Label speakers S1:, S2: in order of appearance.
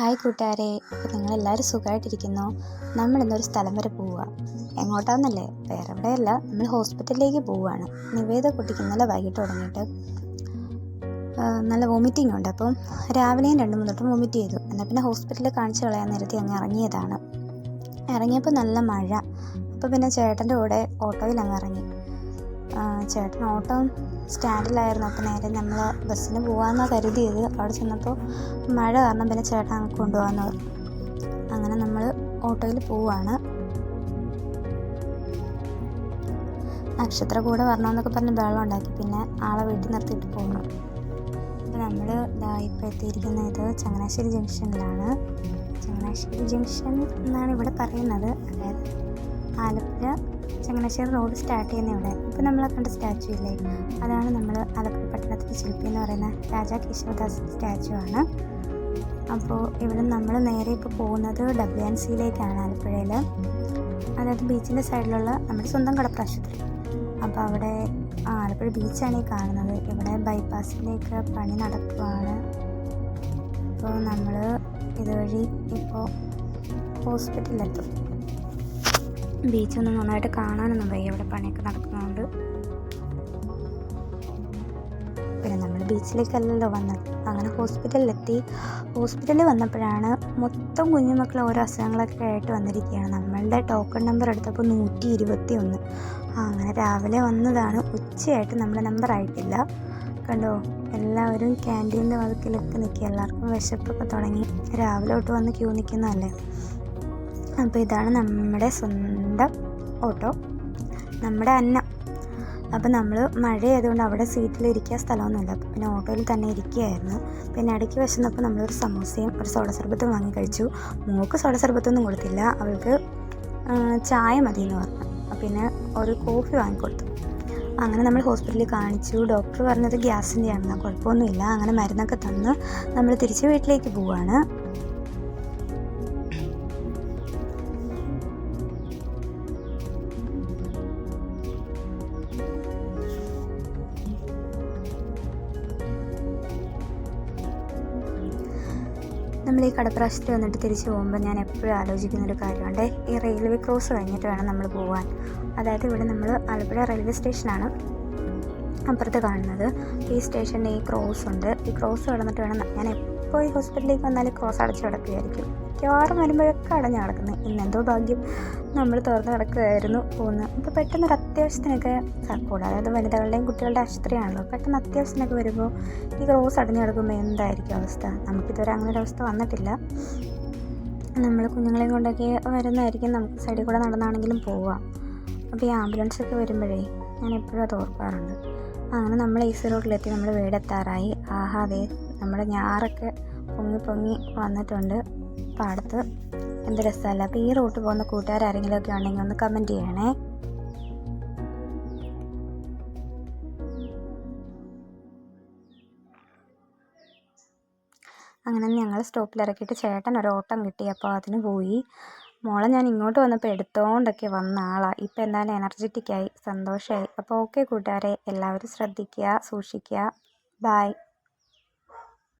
S1: Hi കൂട്ടുകാരെ അപ്പോൾ നിങ്ങളെല്ലാവരും സുഖമായിട്ടിരിക്കുന്നു? നമ്മൾ ഇന്നൊരു സ്ഥലം വരെ പോവുക. എങ്ങോട്ടാണെന്നല്ലേ വേറെ എവിടെയല്ല നമ്മൾ ഹോസ്പിറ്റലിലേക്ക് പോവുകയാണ്. നിവേദ കുട്ടിക്ക് ഇന്നലെ വൈകിട്ട് തുടങ്ങിയിട്ട് നല്ല വോമിറ്റിംഗ് ഉണ്ട്. അപ്പം രാവിലെയും രണ്ട് മൂന്ന് തൊട്ടും വോമിറ്റ് ചെയ്തു. എന്നാൽ പിന്നെ ഹോസ്പിറ്റലിൽ കാണിച്ചു കളയാൻ നേരത്തെ അങ്ങ് ഇറങ്ങിയതാണ്. ഇറങ്ങിയപ്പോൾ നല്ല മഴ. അപ്പോൾ പിന്നെ ചേട്ടന്റെ കൂടെ ഓട്ടോയിൽ അങ്ങ് ഇറങ്ങി. ചേട്ടൻ ഓട്ടോ സ്റ്റാൻഡിലായിരുന്നു. അപ്പോൾ നേരെ നമ്മൾ ബസ്സിന് പോകാമെന്നാണ് കരുതിയത്. അവിടെ ചെന്നപ്പോൾ മഴ കാരണം പിന്നെ ചേട്ടൻ അങ്ങ് കൊണ്ടുപോകാമെന്ന് പറഞ്ഞു. അങ്ങനെ നമ്മൾ ഓട്ടോയിൽ പോവാണ്. നക്ഷത്ര കൂടെ വരണമെന്നൊക്കെ പറഞ്ഞ് വെള്ളം ഉണ്ടാക്കി. പിന്നെ ആളെ വീട്ടിൽ നിർത്തിയിട്ട് പോകുന്നു അപ്പോൾ നമ്മൾ ഇതാ ഇപ്പോൾ എത്തിയിരിക്കുന്നത് ചങ്ങനാശ്ശേരി ജംഗ്ഷനിലാണ്. ചങ്ങനാശ്ശേരി ജംഗ്ഷൻ എന്നാണ് ഇവിടെ പറയുന്നത്. അതായത് ആലപ്പുഴ ചങ്ങനാശ്ശേരി റോഡ് സ്റ്റാർട്ട് ചെയ്യുന്ന ഇവിടെ. ഇപ്പോൾ നമ്മളെ കണ്ട സ്റ്റാച്ചു ഇല്ലേ? അതാണ് നമ്മൾ ആലപ്പുഴ പട്ടണത്തിലെ ശില്പി എന്ന് പറയുന്ന രാജാ കേശവദാസ് സ്റ്റാച്ചു ആണ്. അപ്പോൾ ഇവിടെ നമ്മൾ നേരെ ഇപ്പോൾ പോകുന്നത് ഡബ്ല്യു എൻ സിയിലേക്കാണ് ആലപ്പുഴയിൽ അതായത് ബീച്ചിന്റെ സൈഡിലുള്ള നമ്മുടെ സ്വന്തം കടപ്രാശുപത്രി അപ്പോൾ അവിടെ ആലപ്പുഴ ബീച്ചാണ് ഈ കാണുന്നത്. ഇവിടെ ബൈപ്പാസിലേക്ക് പണി നടക്കുകയാണ് അപ്പോൾ നമ്മൾ ഇതുവഴി ഇപ്പോൾ ഹോസ്പിറ്റലിലെത്തും ബീച്ചൊന്നും നന്നായിട്ട് കാണാനൊന്നും വയ്യ. ഇവിടെ പണിയൊക്കെ നടക്കുന്നതുകൊണ്ട് പിന്നെ നമ്മൾ ബീച്ചിലേക്കല്ലല്ലോ വന്നത്. അങ്ങനെ ഹോസ്പിറ്റലിലെത്തി. ഹോസ്പിറ്റലിൽ വന്നപ്പോഴാണ് മൊത്തം കുഞ്ഞുമക്കൾ ഓരോ അസുഖങ്ങളൊക്കെ ആയിട്ട് വന്നിരിക്കുകയാണ്. നമ്മളുടെ ടോക്കൺ നമ്പർ എടുത്തപ്പോൾ നൂറ്റി ഇരുപത്തി ഒന്ന് അങ്ങനെ രാവിലെ വന്നതാണ്. ഉച്ചയായിട്ട് നമ്മുടെ നമ്പർ ആയിട്ടില്ല. കണ്ടോ? എല്ലാവരും ക്യാന്റീന്റെ വാതിക്കലൊക്കെ നിൽക്കുക. എല്ലാവർക്കും വിശപ്പൊക്കെ തുടങ്ങി. രാവിലെ തൊട്ട് വന്ന് ക്യൂ നിൽക്കുന്നതല്ലേ? അപ്പോൾ ഇതാണ് നമ്മുടെ സ്വന്തം ഓട്ടോ നമ്മുടെ അന്നം. അപ്പോൾ നമ്മൾ മഴയായതുകൊണ്ട് അവിടെ സീറ്റിൽ ഇരിക്കുക സ്ഥലമൊന്നുമില്ല പിന്നെ ഓട്ടോയിൽ തന്നെ ഇരിക്കുകയായിരുന്നു. പിന്നെ ഇടയ്ക്ക് വിശന്നപ്പോൾ നമ്മളൊരു സമോസയും ഒരു സോഡ സർബത്തും വാങ്ങി കഴിച്ചു. മോൾക്ക് സോഡ സർബത്തൊന്നും കൊടുത്തില്ല. അവൾക്ക് ചായ മതി എന്ന് പറഞ്ഞു പിന്നെ ഒരു കോഫി വാങ്ങിക്കൊടുത്തു. അങ്ങനെ നമ്മൾ ഹോസ്പിറ്റലിൽ കാണിച്ചു. ഡോക്ടർ പറഞ്ഞത് ഗ്യാസിന്റെ ആണെന്ന് കുഴപ്പമൊന്നുമില്ല. അങ്ങനെ മരുന്നൊക്കെ തന്ന് നമ്മൾ തിരിച്ച് വീട്ടിലേക്ക് പോവുകയാണ് നമ്മൾ ഈ കടപ്രാശത്തിൽ വന്നിട്ട് തിരിച്ചു പോകുമ്പോൾ ഞാൻ എപ്പോഴും ആലോചിക്കുന്ന ഒരു കാര്യമുണ്ട്. ഈ റെയിൽവേ ക്രോസ് കഴിഞ്ഞിട്ട് വേണം നമ്മൾ പോകാൻ അതായത് ഇവിടെ നമ്മൾ ആലപ്പുഴ റെയിൽവേ സ്റ്റേഷനാണ് അപ്പുറത്ത് കാണുന്നത്. ഈ സ്റ്റേഷനിൽ ഈ ക്രോസ് ഉണ്ട്. ഈ ക്രോസ് കടന്നിട്ട് വേണം ഞാൻ ഈ ഹോസ്പിറ്റലിലേക്ക് വന്നാൽ ക്രോസ് അടച്ച് കിടക്കുകയായിരിക്കും മിക്കവാറും വരുമ്പോഴൊക്കെ അടഞ്ഞു കിടക്കുന്നത് ഇന്നെന്തോ ഭാഗ്യം. നമ്മൾ തുറന്ന് കിടക്കുകയായിരുന്നു പോകുന്നത് അപ്പോൾ പെട്ടെന്നൊരു അത്യാവശ്യത്തിനൊക്കെ സർക്കൂട് അതായത് വനിതകളുടെയും കുട്ടികളുടെ ആശുപത്രിയാണല്ലോ. പെട്ടെന്ന് അത്യാവശ്യത്തിനൊക്കെ വരുമ്പോൾ ഈ ക്രോസ് അടഞ്ഞു കിടക്കുമ്പോൾ എന്തായിരിക്കും അവസ്ഥ? നമുക്കിതുവരെ അങ്ങനെ ഒരു അവസ്ഥ വന്നിട്ടില്ല. നമ്മൾ കുഞ്ഞുങ്ങളെയും കൊണ്ടൊക്കെ വരുന്നതായിരിക്കും. നമുക്ക് സൈഡിൽ കൂടെ നടന്നാണെങ്കിലും പോവാം. അപ്പോൾ ഈ ആംബുലൻസൊക്കെ വരുമ്പോഴേ ഞാൻ എപ്പോഴും അത് ഓർക്കാറുണ്ട്. അങ്ങനെ നമ്മൾ ഈസി റോഡിലെത്തി നമ്മൾ വീടെത്താറായി. ആഹാ അതെ നമ്മുടെ ഞാറൊക്കെ പൊങ്ങി പൊങ്ങി വന്നിട്ടുണ്ട്. പാടത്ത് എന്ത് രസമല്ല? അപ്പോൾ ഈ റൂട്ട് പോകുന്ന കൂട്ടുകാരെങ്കിലും ഒക്കെ ഉണ്ടെങ്കിൽ ഒന്ന് കമന്റ് ചെയ്യണേ. അങ്ങനെ ഞങ്ങൾ സ്റ്റോപ്പിൽ ഇറക്കിയിട്ട് ചേട്ടൻ ഒരു ഓട്ടം കിട്ടി. അപ്പോൾ അതിന് പോയി. മോളെ ഞാൻ ഇങ്ങോട്ട് വന്നപ്പോൾ എടുത്തോണ്ടൊക്കെ വന്ന ആളാണ് ഇപ്പം എന്തായാലും എനർജറ്റിക്കായി സന്തോഷമായി അപ്പോൾ ഓക്കെ കൂട്ടുകാരെ എല്ലാവരും ശ്രദ്ധിക്കുക സൂക്ഷിക്കുക. ബായ്